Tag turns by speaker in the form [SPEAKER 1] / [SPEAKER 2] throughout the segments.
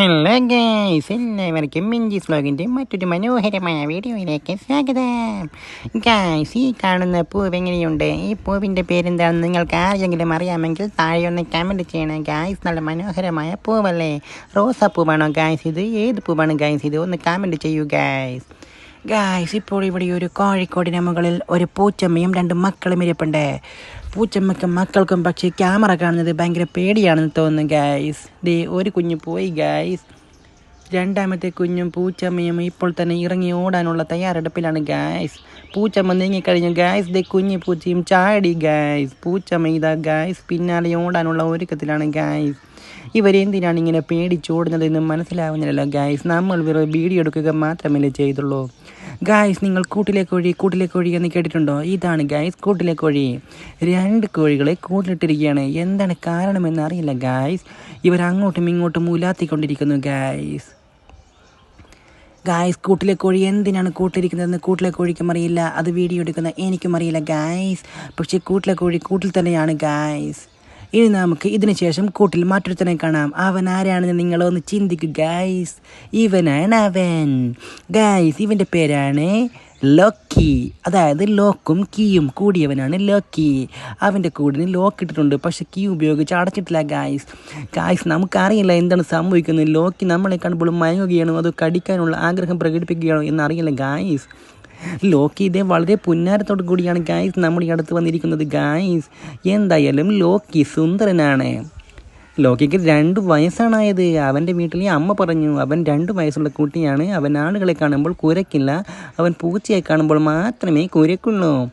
[SPEAKER 1] Hello guys എല്ലാവർക്കും മിഞ്ചീസ് വ്ളോഗിന്റെ മറ്റൊരു മനോഹരമായ വീഡിയോയിലേക്ക് സ്വാഗതം. ഗൈസ് ഈ കാണുന്ന പൂവ് എങ്ങനെയുണ്ട്? ഈ പൂവിന്റെ പേരെന്താണെന്ന് നിങ്ങൾക്ക് ആരെങ്കിലും അറിയാമെങ്കിൽ താഴെ ഒന്ന് കമന്റ് ചെയ്യണം. ഗൈസ് നല്ല മനോഹരമായ പൂവല്ലേ? റോസാപ്പൂവാണോ ഗൈസ് ഇത്? ഏത് പൂവാണ് ഗൈസ് ഇത്? ഒന്ന് കമന്റ് ചെയ്യൂ ഗൈസ്. ഗായ്സ് ഇപ്പോൾ ഇവിടെ ഒരു കോഴിക്കോടിന് മുകളിൽ ഒരു പൂച്ചമ്മയും രണ്ട് മക്കളും ഇരിപ്പുണ്ട്. പൂച്ചമ്മയ്ക്കും മക്കൾക്കും പക്ഷേ ക്യാമറ കാണുന്നത് ഭയങ്കര പേടിയാണെന്ന് തോന്നുന്നു ഗായ്സ് ദേ ഒരു കുഞ്ഞ് പോയി ഗായ്സ് രണ്ടാമത്തെ കുഞ്ഞും പൂച്ചമ്മയും ഇപ്പോൾ തന്നെ ഇറങ്ങി ഓടാനുള്ള തയ്യാറെടുപ്പിലാണ് ഗായ്സ് പൂച്ചമ്മ നീങ്ങിക്കഴിഞ്ഞു ഗായ്സ് ദേ കുഞ്ഞു പൂച്ചയും ചാടി ഗായ്സ് പൂച്ചമ്മ ഇതാ ഗായ്സ് പിന്നാലെ ഓടാനുള്ള ഒരുക്കത്തിലാണ് ഗായ്സ് ഇവരെന്തിനാണ് ഇങ്ങനെ പേടിച്ചോടുന്നതെന്ന് മനസ്സിലാവുന്നില്ലല്ലോ ഗായ്സ് നമ്മൾ വെറും വീഡിയോ എടുക്കുക മാത്രമല്ലേ ചെയ്തുള്ളൂ. ഗായ്സ് നിങ്ങൾ കൂട്ടിലെ കോഴി കൂട്ടിലെ കോഴി എന്ന് കേട്ടിട്ടുണ്ടോ? ഇതാണ് ഗായ്സ് കൂട്ടിലെ കോഴി രണ്ട് കോഴികളെ കൂട്ടിലിട്ടിരിക്കുകയാണ്. എന്താണ് കാരണമെന്ന് അറിയില്ല ഗായ്സ് ഇവർ അങ്ങോട്ടും ഇങ്ങോട്ടും ഉലാത്തിക്കൊണ്ടിരിക്കുന്നു ഗായ്സ് ഗായ്സ് കൂട്ടിലെ കോഴി എന്തിനാണ് കൂട്ടിലിരിക്കുന്നതെന്ന് കൂട്ടിലെ കോഴിക്കും അറിയില്ല. അത് വീഡിയോ എടുക്കുന്ന എനിക്കും അറിയില്ല ഗായ്സ് പക്ഷേ കൂട്ടിലെ കോഴി കൂട്ടിൽ തന്നെയാണ് ഗായ്സ് ഇനി നമുക്ക് ഇതിനുശേഷം കൂട്ടിൽ മറ്റൊരുത്തനെ കാണാം. അവൻ ആരാണെന്ന് നിങ്ങളൊന്ന് ചിന്തിക്കുക ഗായ്സ് ഇവനാണ് അവൻ. ഗായ്സ് ഇവന്റെ പേരാണ് ലോക്കി അതായത് ലോക്കും കീയും കൂടിയവനാണ് ലോക്കി അവന്റെ കൂടിന് ലോക്ക് ഇട്ടിട്ടുണ്ട് പക്ഷെ കീ ഉപയോഗിച്ച് അടച്ചിട്ടില്ല ഗായ്സ് ഗായ്സ് നമുക്കറിയില്ല എന്താണ് സംഭവിക്കുന്നത്. ലോക്കി നമ്മളെ കാണുമ്പോൾ മയങ്ങുകയാണോ? അതോ കടിക്കാനുള്ള ആഗ്രഹം പ്രകടിപ്പിക്കുകയാണോ എന്നറിയില്ല ഗായ്സ് ലോക്കി ഇതേ വളരെ പുന്നാരത്തോടു കൂടിയാണ് ഗായ്സ് നമ്മുടെ അടുത്ത് വന്നിരിക്കുന്നത് ഗായ്സ് എന്തായാലും ലോക്കി സുന്ദരനാണ്. ലോക്കിക്ക് രണ്ട് വയസ്സാണായത്. അവന്റെ വീട്ടിലെ അമ്മ പറഞ്ഞു അവൻ രണ്ട് വയസ്സുള്ള കുട്ടിയാണ്. അവൻ ആളുകളെ കാണുമ്പോൾ കുരക്കില്ല അവൻ പൂച്ചയെ കാണുമ്പോൾ മാത്രമേ കുരക്കുള്ളൂ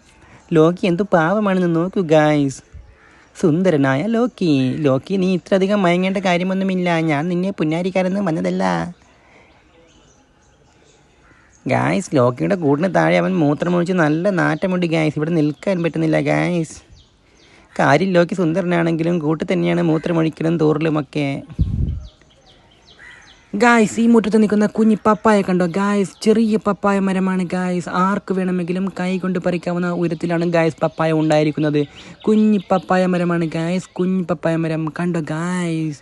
[SPEAKER 1] ലോക്കി എന്തു പാവമാണെന്ന് നോക്കൂ ഗായ്സ് സുന്ദരനായ ലോക്കി. ലോക്കി നീ ഇത്രയധികം മയങ്ങേണ്ട കാര്യമൊന്നുമില്ല. ഞാൻ നിന്നെ പുന്നാരിക്കാരെന്ന് വന്നതല്ല. ഗായ്സ് ലോക്കിയുടെ കൂടിന് താഴെ അവൻ മൂത്രമൊഴിച്ച് നല്ല നാറ്റമുണ്ട് ഗായ്സ് ഇവിടെ നിൽക്കാൻ പറ്റുന്നില്ല ഗായ്സ് കാര്യം ലോക്കി സുന്ദരനാണെങ്കിലും കൂട്ടിൽ തന്നെയാണ് മൂത്രമൊഴിക്കലും തോറിലുമൊക്കെ ഗായ്സ് ഈ മുറ്റത്ത് നിൽക്കുന്ന കുഞ്ഞി പപ്പായ കണ്ടോ? ഗായ്സ് ചെറിയ പപ്പായ മരമാണ് ഗായ്സ് ആർക്ക് വേണമെങ്കിലും കൈ കൊണ്ട് പറിക്കാവുന്ന ഉയരത്തിലാണ് ഗായ്സ് പപ്പായ ഉണ്ടായിരിക്കുന്നത്. കുഞ്ഞി പപ്പായ മരമാണ് ഗായ്സ് കുഞ്ഞി പപ്പായ മരം കണ്ടോ ഗായ്സ്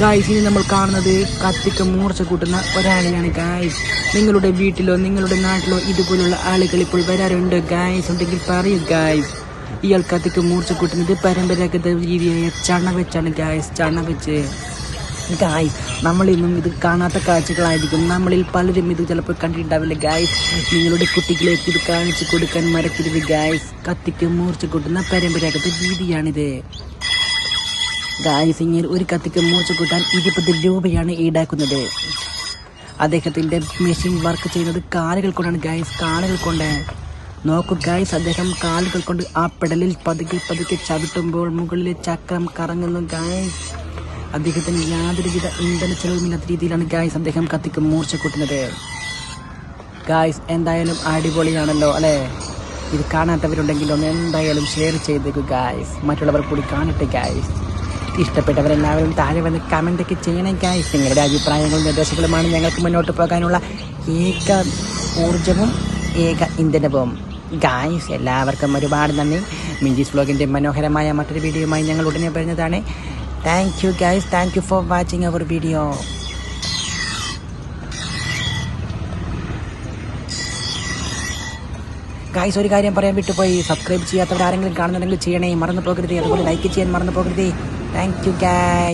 [SPEAKER 1] ഗായ്സ് ഇനി നമ്മൾ കാണുന്നത് കത്തിക്ക് മൂർച്ച കൂട്ടുന്ന ഒരാളെയാണ് ഗായ്സ് നിങ്ങളുടെ വീട്ടിലോ നിങ്ങളുടെ നാട്ടിലോ ഇതുപോലുള്ള ആളുകൾ ഇപ്പോൾ വരാറുണ്ട് ഗായ്സ് ഉണ്ടെങ്കിൽ പറയൂ ഗായ്സ് ഇയാൾ കത്തിക്ക് മൂർച്ച കൂട്ടുന്നത് പരമ്പരാഗത രീതിയായ ചണ വെച്ചാണ് ഗായ്സ് ചണ വെച്ച് ഗായ്സ് നമ്മളിന്നും ഇത് കാണാത്ത കാഴ്ചകളായിരിക്കും. നമ്മളിൽ പലരും ഇത് ചിലപ്പോൾ കണ്ടിട്ടുണ്ടാവില്ല ഗായ്സ് നിങ്ങളുടെ കുട്ടികളേക്ക് ഇത് കാണിച്ചു കൊടുക്കാൻ മറക്കരുത് ഗായ്സ് കത്തിക്ക് മൂർച്ച കൂട്ടുന്ന പരമ്പരാഗത രീതിയാണിത്. ഗായ്സ് ഇങ്ങനെ ഒരു കത്തിക്ക് മൂർച്ച കൂട്ടാൻ ഇരുപത് രൂപയാണ് ഈടാക്കുന്നത്. അദ്ദേഹത്തിന്റെ മെഷീൻ വർക്ക് ചെയ്യുന്നത് കാലുകൾ കൊണ്ടാണ് ഗായ്സ് കാലുകൾ കൊണ്ട്. നോക്കൂ ഗായ്സ് അദ്ദേഹം കാലുകൾ കൊണ്ട് ആ പെടലിൽ പതുക്കെ പതുക്കെ ചവിട്ടുമ്പോൾ മുകളിലെ ചക്രം കറങ്ങുന്നു ഗായ്സ് അദ്ദേഹത്തിന് യാതൊരുവിധ ഇന്ധന ചെലവുമില്ലാത്ത രീതിയിലാണ് ഗായ്സ് അദ്ദേഹം കത്തിക്ക് മൂർച്ച കൂട്ടുന്നത്. ഗായ്സ് എന്തായാലും അടിപൊളിയാണല്ലോ അല്ലേ? ഇത് കാണാത്തവരുണ്ടെങ്കിൽ ഒന്ന് എന്തായാലും ഷെയർ ചെയ്തേക്കു ഗായ്സ് മറ്റുള്ളവർ കൂടി കാണട്ടെ ഗായ്സ് ഇഷ്ടപ്പെട്ടവരെല്ലാവരും താഴെ വന്ന് കമന്റൊക്കെ ചെയ്യണേ ഗായ്സ് നിങ്ങളുടെ അഭിപ്രായങ്ങളും നിർദ്ദേശങ്ങളുമാണ് ഞങ്ങൾക്ക് മുന്നോട്ട് പോകാനുള്ള ഏക ഊർജവും ഏക ഇന്ധനവും. ഗായ്സ് എല്ലാവർക്കും ഒരുപാട് നന്ദി. മിഞ്ചീസ് വ്ലോഗിന്റെ മനോഹരമായ മറ്റൊരു വീഡിയോയുമായി ഞങ്ങൾ ഉടനെ പറഞ്ഞതാണ് thank you guys thank you for watching our video guys ഒരു കാര്യം പറയാൻ വിട്ടുപോയി. സബ്സ്ക്രൈബ് ചെയ്യാത്തവർ ആരെങ്കിലും കാണുന്നുണ്ടെങ്കിൽ ചെയ്യണേ. മറന്നു പോകരുതേ അതുപോലെ ലൈക്ക് ചെയ്യാൻ മറന്നു പോകരുതേ താങ്ക് യു ഗായ്